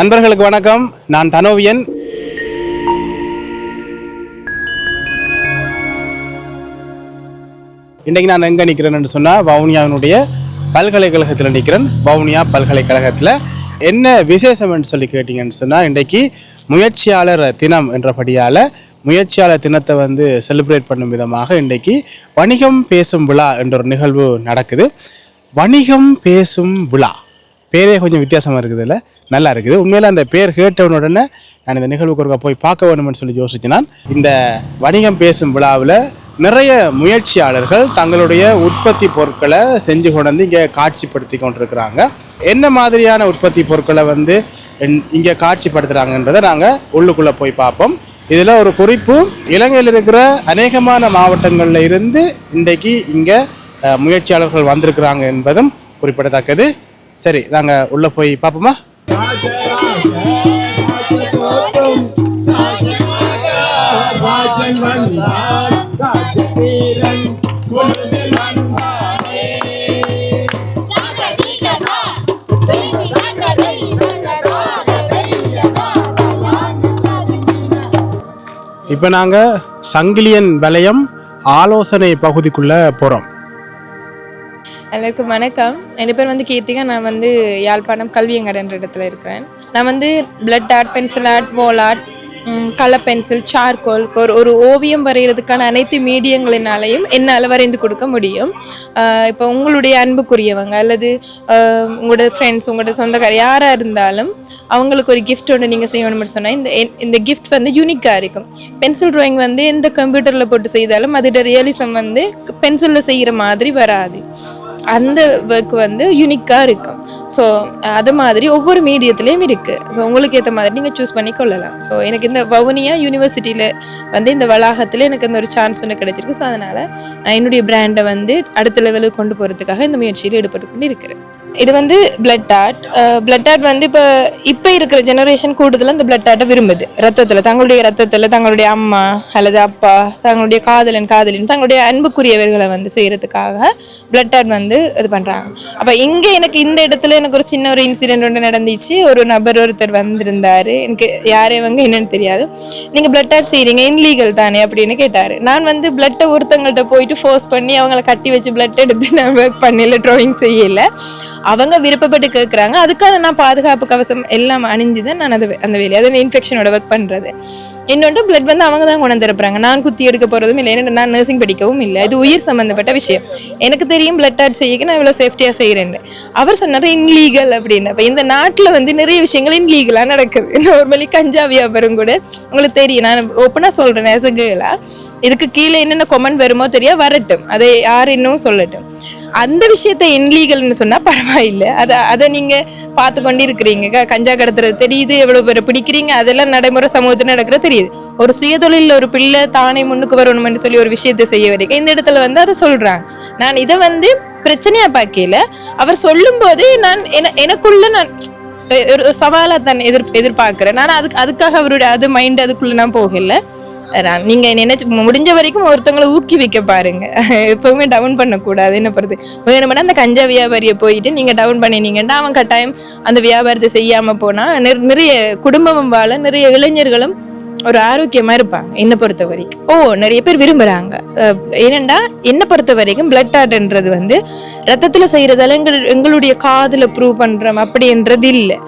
நண்பர்களுக்கு வணக்கம். நான் தனோவியன். இன்றைக்கு நான் எங்கே நிற்கிறேன்னு சொன்னால் வவுனியாவினுடைய பல்கலைக்கழகத்தில் நிற்கிறேன் வவுனியா பல்கலைக்கழகத்தில். என்ன விசேஷம்னு சொல்லி கேட்டிங்கன்னு சொன்னால் இன்றைக்கு முயற்சியாளர் தினம் என்றபடியால் முயற்சியாளர் தினத்தை வந்து செலிப்ரேட் பண்ணும் விதமாக இன்றைக்கு வணிகம் பேசும் விழா என்ற ஒரு நிகழ்வு நடக்குது. வணிகம் பேசும் விழா. பேரே கொஞ்சம் வித்தியாசமாக இருக்குதுல்ல? நல்லா இருக்குது. உண்மையில் அந்த பேர் கேட்டவன உடனே நான் இந்த நிகழ்வுக்கு ஒருக்கா போய் பார்க்க வேணும்னு சொல்லி யோசிச்சு நான் இந்த வணிகம் பேசும் விழாவில் நிறைய முயற்சியாளர்கள் தங்களுடைய உற்பத்தி பொருட்களை செஞ்சு கொண்டு வந்து இங்கே காட்சிப்படுத்தி கொண்டிருக்கிறாங்க. என்ன மாதிரியான உற்பத்தி பொருட்களை வந்து இங்கே காட்சிப்படுத்துகிறாங்கன்றதை நாங்கள் உள்ளுக்குள்ளே போய் பார்ப்போம். இதில் ஒரு குறிப்பு இலங்கையில் இருக்கிற அநேகமான மாவட்டங்களில் இருந்து இன்றைக்கு இங்கே முயற்சியாளர்கள் வந்திருக்கிறாங்க என்பதும் குறிப்பிடத்தக்கது. சரி நாங்கள் உள்ளே போய் பார்ப்போமா? இப்போ நாங்கள் சங்கிலியன் வலயம் ஆலோசனை பகுதிக்குள்ளே போகிறோம் எல்லாருக்கும் வணக்கம். என் பேர் வந்து கீர்த்திகா. நான் வந்து யாழ்ப்பாணம் கல்வியங்கடன்ற இடத்துல இருக்கிறேன். நான் வந்து blood art pencil art wall art colour pencil charcoal ஒரு ஒரு ஓவியம் வரைகிறதுக்கான அனைத்து மீடியங்களினாலையும் என்னால் வரைந்து கொடுக்க முடியும். இப்போ உங்களுடைய அன்புக்குரியவங்க அல்லது உங்களோட ஃப்ரெண்ட்ஸ் உங்களோட சொந்தக்கார யாராக இருந்தாலும் அவங்களுக்கு ஒரு கிஃப்ட் ஒன்று நீங்கள் செய்யணும்னு சொன்னால் இந்த இந்த கிஃப்ட் வந்து யூனிக்காக இருக்கும். பென்சில் ட்ராயிங் வந்து எந்த கம்ப்யூட்டரில் போட்டு செய்தாலும் அதோட ரியலிசம் வந்து பென்சிலில் செய்கிற மாதிரி வராது. அந்த ஒர்க் வந்து யூனிக்காக இருக்கும். ஸோ அது மாதிரி ஒவ்வொரு மீடியத்துலேயும் இருக்குது உங்களுக்கு ஏற்ற மாதிரி நீங்கள் சூஸ் பண்ணி கொள்ளலாம். ஸோ எனக்கு இந்த வவுனியா யூனிவர்சிட்டியில் வந்து இந்த வளாகத்தில் எனக்கு அந்த ஒரு சான்ஸ் ஒன்று கிடைச்சிருக்கு. ஸோ அதனால் நான் என்னுடைய பிராண்டை வந்து அடுத்த லெவலுக்கு கொண்டு போகிறதுக்காக இந்த முயற்சியில் ஈடுபட்டு கொண்டு இருக்கிறேன் இது வந்து பிளட் ஆர்ட் பிளட் ஆர்ட் வந்து இப்போ இப்போ இருக்கிற ஜெனரேஷன் கூடுதலாக இந்த பிளட் ஆர்ட்டை விரும்புது. ரத்தத்தில் தங்களுடைய ரத்தத்தில் தங்களுடைய அம்மா அல்லது அப்பா தங்களுடைய காதலன் காதலின் தங்களுடைய அன்புக்குரியவர்களை வந்து செய்கிறதுக்காக பிளட் ஆர்ட் வந்து இது பண்ணுறாங்க அப்போ இங்கே எனக்கு இந்த இடத்துல எனக்கு ஒரு சின்ன ஒரு இன்சிடென்ட் ஒன்று நடந்துச்சு. ஒரு நபர் ஒருத்தர் வந்திருந்தார். எனக்கு யாரேவங்க என்னன்னு தெரியாது. நீங்கள் பிளட் ஆர்ட் செய்கிறீங்க இன்லீகல் தானே அப்படின்னு கேட்டார். நான் வந்து பிளட்டை ஒருத்தங்கள்ட்ட போயிட்டு ஃபோர்ஸ் பண்ணி அவங்கள கட்டி வச்சு பிளட் எடுத்து நான் ஒர்க் பண்ணல ட்ராயிங் செய்யலை. அவங்க விருப்பப்பட்டு கேட்குறாங்க அதுக்கான நான் பாதுகாப்பு கவசம் எல்லாம் அணிஞ்சு தான் நான் அதை அந்த வேலையை அதை இன்ஃபெக்ஷனோட ஒர்க் பண்ணுறது இன்னொன்று பிளட் வந்து அவங்க தான் கொண்டு வந்துருப்பாங்க நான் குத்தி எடுக்க போகிறதும் இல்லை. ஏன்னா நான் நர்சிங் படிக்கவும் இல்லை. இது உயிர் சம்மந்தப்பட்ட விஷயம். எனக்கு தெரியும் பிளட் ஆர்ட் செய்ய நான் இவ்வளோ சேஃப்டியாக செய்கிறேன் அவர் சொன்னார் இன்லீகல் அப்படின்னு. அப்போ இந்த நாட்டில் வந்து நிறைய விஷயங்கள் இன்லீகலாக நடக்குது. நார்மலி கஞ்சா வியாபாரம் கூட உங்களுக்கு தெரியும். நான் ஓப்பனாக சொல்கிறேன் ஆஸ் அ இதுக்கு கீழே என்னென்ன கொமெண்ட் வருமோ தெரியா வரட்டும். அதை யார் இன்னும் சொல்லட்டும். அந்த விஷயத்தை இன்லீகல்னு சொன்னால் பரவாயில்லை. அதை அதை நீங்கள் பார்த்து கொண்டு இருக்கிறீங்க கஞ்சா கடத்துறது தெரியுது எவ்வளோ பேரை பிடிக்கிறீங்க அதெல்லாம் நடைமுறை சமூகத்தில் நடக்கிறது தெரியுது. ஒரு சுயதொழிலில் ஒரு பிள்ளை தானே முன்னுக்கு வரணும்னு சொல்லி ஒரு விஷயத்தை செய்ய வரைக்கும் இந்த இடத்துல வந்து அதை சொல்கிறாங்க நான் இதை வந்து பிரச்சனையாக பார்க்கல. அவர் சொல்லும்போது நான் என எனக்குள்ள நான் ஒரு சவாலாக தான் எதிர் எதிர்பார்க்குறேன். நான் அதுக்கு அதுக்காக அவருடைய அது மைண்ட் அதுக்குள்ளே நான் போகலை. நீங்க நினைச்சு முடிஞ்ச வரைக்கும் ஒருத்தவங்களை ஊக்குவிக்க பாருங்க. எப்பவுமே டவுன் பண்ணக்கூடாது என்ன பண்ணுறது வேணுமென்னா அந்த கஞ்சா வியாபாரியை போயிட்டு நீங்க டவுன் பண்ணினீங்கன்னா அவன் கட்டாயம் அந்த வியாபாரத்தை செய்யாம போனா நிறைய குடும்பமும் வாழ நிறைய இளைஞர்களும் ஒரு ஆரோக்கியமா இருப்பாங்க என்னை பொறுத்த வரைக்கும். ஓ நிறைய பேர் விரும்புறாங்க. ஏனெண்டா என்னை பொறுத்த வரைக்கும் பிளட் ஆர்ட்ன்றது வந்து ரத்தத்துல செய்யறதால எங்கள் எங்களுடைய காதுல ப்ரூவ் பண்றோம் அப்படின்றது இல்லை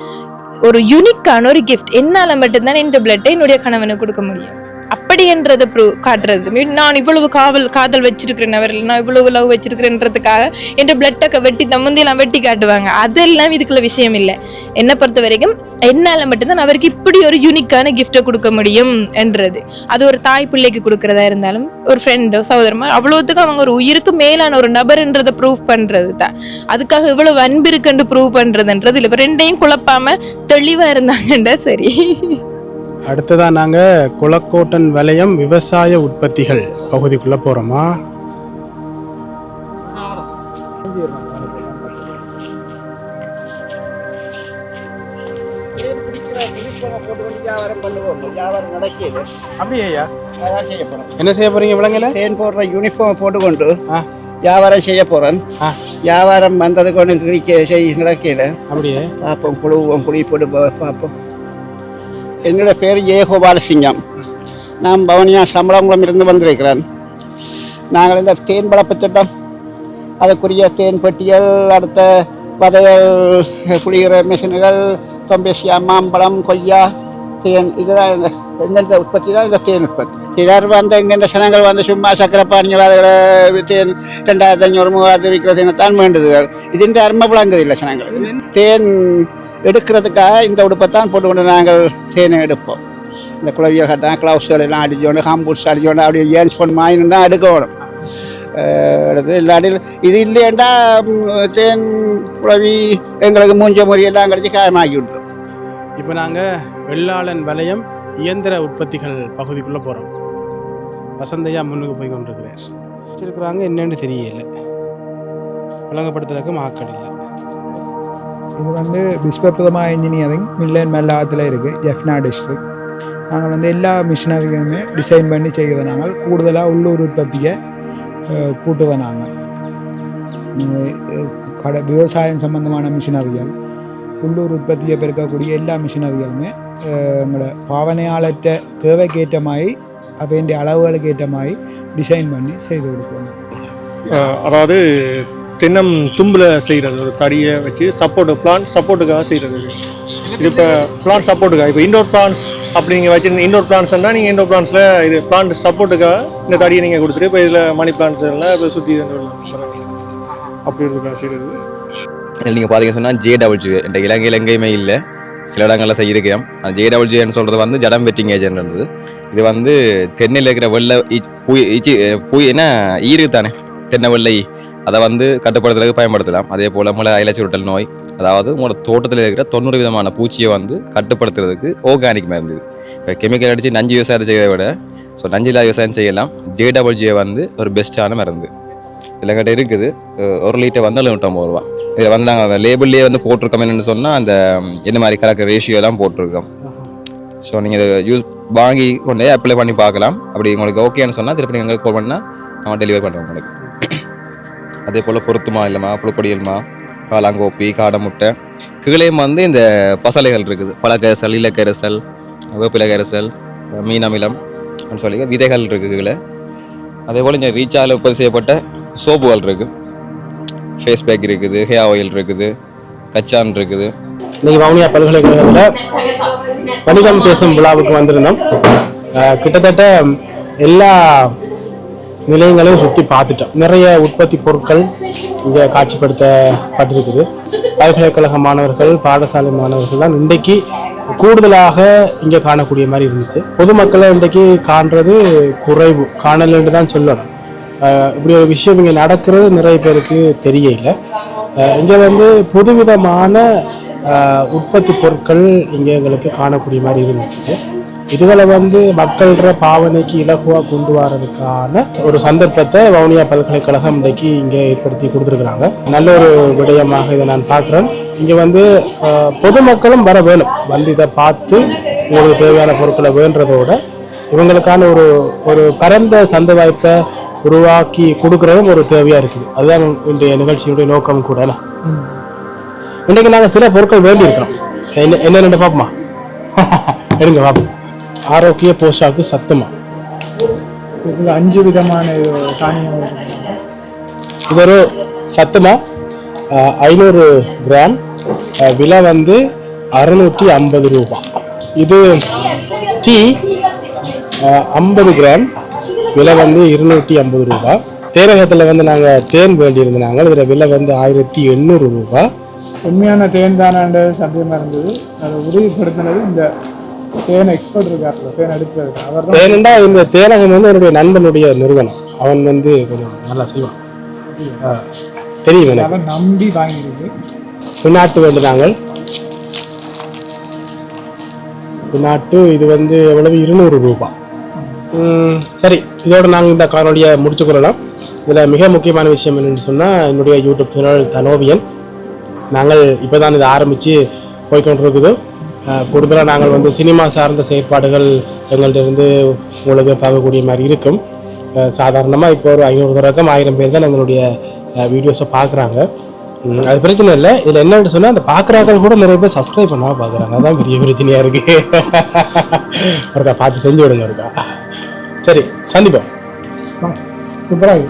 ஒரு யூனிக்கான ஒரு கிஃப்ட் என்னால மட்டும்தான் இந்த பிளட்டை என்னுடைய கணவனுக்கு கொடுக்க முடியும். அப்படின்றத ப்ரூவ் காட்டுறது. மீன் நான் இவ்வளவு காவல் காதல் வச்சிருக்கிறேன் அவரில் நான் இவ்வளவு லவ் வச்சிருக்கிறேன்றதுக்காக என்ற பிளட்டை வெட்டி தம்பந்தியெல்லாம் வெட்டி காட்டுவாங்க. அதெல்லாம் இதுக்குள்ள விஷயம் இல்லை. என்னை பொறுத்த வரைக்கும் என்னால் மட்டும்தான் அவருக்கு இப்படி ஒரு யூனிக்கான கிஃப்ட்டை கொடுக்க முடியும் என்றது. அது ஒரு தாய் பிள்ளைக்கு கொடுக்கறதா இருந்தாலும் ஒரு ஃப்ரெண்டோ சகோதரமோ அவ்வளோத்துக்கும் அவங்க ஒரு உயிருக்கு மேலான ஒரு நபர்ன்றதை ப்ரூவ் பண்ணுறது தான். அதுக்காக இவ்வளவு அன்பு இருக்குன்னு ப்ரூவ் பண்ணுறதுன்றது இல்லை. இப்போ ரெண்டையும் குழப்பாமல் தெளிவாக இருந்தாங்கண்டா சரி. அடுத்ததாக நாங்கள் குளக்கோட்டன் வலயம் விவசாய உற்பத்திகள் பகுதிக்குள்ளே போகிறோமா என்ன செய்ய போகிறீங்க விலங்குல தேன் போடுற யூனிஃபார்ம் போட்டுக்கொண்டு ஆ. வியாபாரம் செய்ய போகிறேன் ஆ. வியாபாரம் வந்ததுக்கு ஒன்று கிரிக்க செய்ய நடக்கல. அப்படியே. பார்ப்போம் குழுவோம் குழி போட்டு பார்ப்போம். என்னோட பேர் ஜெயகோபாலசிங்கம் நான் பவனியா சம்பளங்குளம் இருந்து வந்திருக்கிறேன். நாங்கள் இந்த தேன் வளர்ப்பு அதற்குரிய தேன் பெட்டிகள் அடுத்த வதையல் குளிகிற மிஷின்கள் தொம்பேசியா மாம்பழம் கொய்யா தேன் இதுதான் இந்த எங்கெந்த உற்பத்தி தான் இந்த தேன் உற்பத்தி. சிலர் வந்து இங்கெந்த சனங்கள் வந்து சும்மா சக்கரை பானிகள் தேன் ரெண்டாயிரத்தி அஞ்சூறு மூவாயிரத்து விற்கிற தான் வேண்டுதுகள். ഇതിൻ്റെ അർമ്മ വിളങ്കതില്ല ജനങ്ങൾ தேன் எடுக்கிறதுக்காக இந்த உடுப்பை தான் போட்டுக்கொண்டு நாங்கள் சேனை எடுப்போம். இந்த குழவியை கட்டான் க்ளவுஸ்கள் எல்லாம் அடிச்சோண்டு ஹாம்பூட்ஸ் அடிச்சோண்டு அப்படியே ஏன்ஸ் ஃபோன் மாயின்னு தான் எடுக்கணும். எடுத்து இல்லாட்டி இது இல்லையண்டா தேன் குழவி எங்களுக்கு மூஞ்ச முறையெல்லாம் கிடச்சி காயமாக்கி விட்டுரும் இப்போ நாங்கள் வெள்ளாளன் வலயம் இயந்திர உற்பத்திகள் பகுதிக்குள்ளே போகிறோம் வசந்தையா முன்னுக்கு போய் கொண்டிருக்கிறார். வச்சிருக்கிறாங்க என்னென்னு தெரியல. விளங்கப்படுத்துறதுக்கு மாக்கள் இல்லை இது வந்து விஸ்வபிரதமா இன்ஜினியரிங் மில்லன் மெல்லாத்தில் இருக்குது ஜெஃப்னா டிஸ்ட்ரிக்ட் நாங்கள் வந்து எல்லா மிஷினரியுமே டிசைன் பண்ணி செய்கிறத நாங்கள். கூடுதலாக உள்ளூர் உற்பத்தியை அஹ், நாங்கள். கடை விவசாயம் சம்பந்தமான மிஷினரிகள் உள்ளூர் உற்பத்தியை பெருக்கக்கூடிய எல்லா மிஷினரிகளுமே அஹ், எங்களோட பாவனையாளற்ற தேவைக்கேற்ற மாதிரி அளவுகளுக்கு ஏற்ற மாதிரி டிசைன் பண்ணி செய்து கொடுப்போம் அதாவது தென்னம் தும்பில் செய்கிறது ஒரு தடியை வச்சு சப்போர்ட்டு பிளான் சப்போர்ட்டுக்காக செய்கிறது இது. இப்போ பிளான் சப்போர்ட்டுக்காக இப்போ இண்டோர் பிளான்ஸ் அப்படி நீங்கள் வச்சுருந்த இண்டோர் பிளான்ஸ்னால் நீங்கள் இண்டோர் பிளான்ஸில் இது பிளான்ட் சப்போர்ட்டுக்காக இந்த தடியை நீங்கள் கொடுத்துட்டு இப்போ இதில் மணி பிளான்ஸ் எல்லாம் இப்போ சுற்றி அப்படி செய்கிறது இதில் நீங்கள் பார்த்தீங்க சொன்னால் ஜே டபுள் ஜி இந்த இலங்கையில் எங்கேயுமே இல்லை. சில இடங்களில் செய்யிருக்கேன் அந்த ஜே டபுள்ஜின்னு சொல்கிறது வந்து ஜடம் வெட்டிங் ஏஜென்ட்ன்றது இது வந்து தென்னையில் இருக்கிற வெள்ளை பூ பூய் ஈச்சி என்ன ஈரு தானே தென்னை வெள்ளை அதை வந்து கட்டுப்படுத்துறதுக்கு பயன்படுத்தலாம். அதே போல் முளை இலை சுருட்டல் நோய் அதாவது உங்களோட தோட்டத்தில் இருக்கிற தொண்ணூறு விதமான பூச்சியை வந்து கட்டுப்படுத்துறதுக்கு ஆர்கானிக் மருந்து. இப்போ கெமிக்கல் அடித்து நஞ்சு விவசாயத்தை செய்ய விட ஸோ நஞ்சில்லா விவசாயம் செய்யலாம். ஜே வந்து ஒரு பெஸ்ட்டான மருந்து. இல்லைங்கிட்ட இருக்குது ஒரு லிட்டர் வந்து எழுநூற்றம்பது ரூபா. இதில் வந்து நாங்கள் லேபிள்லேயே வந்து போட்டிருக்கோம். என்னென்னு சொன்னால் அந்த என்ன மாதிரி கலக்கிற ரேஷியோ போட்டிருக்கோம். ஸோ நீங்கள் இதை யூஸ் வாங்கி கொண்டு அப்ளை பண்ணி பார்க்கலாம். அப்படி உங்களுக்கு ஓகேன்னு சொன்னால் திருப்பி எங்களுக்கு கால் பண்ணால் நம்ம டெலிவரி பண்ணுறோம் உங்களுக்கு. அதே போல் பொருத்துமா இல்லைம்மா? புழுக்கொடியல்மா? காளாங்கோப்பி காடை முட்டை கீழேயும் வந்து இந்த பசலைகள் இருக்குது. பழக்கரிசல் இலக்கரசல் வேப்பிலை மீனமிலம் மீன் அமிலம் அப்படின்னு சொல்லி விதைகள் இருக்குது கீழே அதே போல் இங்கே ரீச்சால் உற்பத்தி செய்யப்பட்ட சோப்புகள் இருக்குது ஃபேஸ் பேக் இருக்குது ஹேர் ஆயில் இருக்குது கச்சான் இருக்குது. இன்றைக்கி வவுனியா பல்கலைக்கழகத்தில் வணிகம் பேசும் விழாவுக்கு வந்திருந்தோம். கிட்டத்தட்ட எல்லா நிலையங்களையும் சுற்றி பார்த்துட்டோம். நிறைய உற்பத்தி பொருட்கள் இங்கே காட்சிப்படுத்தப்பட்டிருக்குது. பல்கலைக்கழக மாணவர்கள் பாடசாலை மாணவர்கள்லாம் இன்றைக்கு கூடுதலாக இங்கே காணக்கூடிய மாதிரி இருந்துச்சு. பொதுமக்களை இன்றைக்கு காண்றது குறைவு. காணலன்னு தான் சொல்லணும். இப்படி ஒரு விஷயம் இங்கே நடக்கிறது நிறைய பேருக்கு தெரியல. இங்கே வந்து புதுவிதமான உற்பத்தி பொருட்கள் இங்கே எங்களுக்கு காணக்கூடிய மாதிரி இருந்துச்சு. இதுகளை வந்து மக்கள்ற பாவனைக்கு இலகுவாக கொண்டு வரதுக்கான ஒரு சந்தர்ப்பத்தை வவுனியா பல்கலைக்கழகம் இன்றைக்கு இங்கே ஏற்படுத்தி கொடுத்துருக்குறாங்க. நல்ல ஒரு விடயமாக இதை நான் பார்க்குறேன். இங்கே வந்து பொதுமக்களும் வர வேணும். வந்து இதை பார்த்து உங்களுக்கு தேவையான பொருட்களை வேண்டதோட இவங்களுக்கான ஒரு ஒரு பரந்த சந்தை வாய்ப்பை உருவாக்கி கொடுக்குறதும் ஒரு தேவையாக இருக்குது. அதுதான் இன்றைய நிகழ்ச்சியினுடைய நோக்கம் கூட இன்றைக்கு நாங்கள் சில பொருட்கள் வேண்டியிருக்கிறோம். என்ன என்னென்னு பார்ப்போமா? எடுங்க பார்ப்போம். ஆரோக்கிய போஷாக்கு சத்துமா? இதில் அஞ்சு விதமான தானியம் இது ஒரு சத்துமா? ஐநூறு கிராம். விலை வந்து அறுநூற்றி ஐம்பது ரூபாய் இது டீ ஐம்பது கிராம். விலை வந்து இருநூற்றி ஐம்பது ரூபாய் தேனகத்தில் வந்து நாங்கள் தேன் வேண்டியிருந்தாங்க இதில் விலை வந்து ஆயிரத்தி எண்ணூறு ரூபாய் உண்மையான தேன் தானாண்டு சந்தேகமாக இருந்தது. அதை உறுதிப்படுத்தினது இந்த தேன் எக்ஸ்பர்ட் இருக்கார்ல தேன் எடுக்கிறது அவர் தான் ஏனென்றா இந்த தேனகம் வந்து என்னுடைய நண்பனுடைய நிறுவனம். அவன் வந்து கொஞ்சம் நல்லா செய்வான் தெரியும் எனக்கு. நம்பி வாங்கியிருக்கு. பின்னாட்டு வேண்டினாங்கள் பின்னாட்டு இது வந்து எவ்வளவு? இருநூறு ரூபாய் சரி இதோட நாங்கள் இந்த காணொலியை முடிச்சு கொள்ளலாம். இதில் மிக முக்கியமான விஷயம் என்னென்னு சொன்னால் என்னுடைய யூடியூப் சேனல் தனோவியன். நாங்கள் இப்போ தான் இதை ஆரம்பித்து போய்கொண்டிருக்குது கூடுதலாக நாங்கள் வந்து சினிமா சார்ந்த செயற்பாடுகள் எங்கள்கிட்ட இருந்து உங்களுக்கு பார்க்கக்கூடிய மாதிரி இருக்கும். சாதாரணமாக இப்போ ஒரு ஐநூறு தடவை ஆயிரம் பேர் தான் எங்களுடைய வீடியோஸை பார்க்குறாங்க. அது பிரச்சனை இல்லை. இதில் என்னன்னு சொன்னால் அந்த பார்க்குறாக்கள் கூட நிறைய பேர் சப்ஸ்கிரைப் பண்ணாமல் பார்க்குறாங்க அதான் பெரிய பிரச்சனையாக இருக்குது ஒருக்கா பார்த்து செஞ்சு விடுங்க இருக்கா சரி சந்திப்போம். சூப்பராக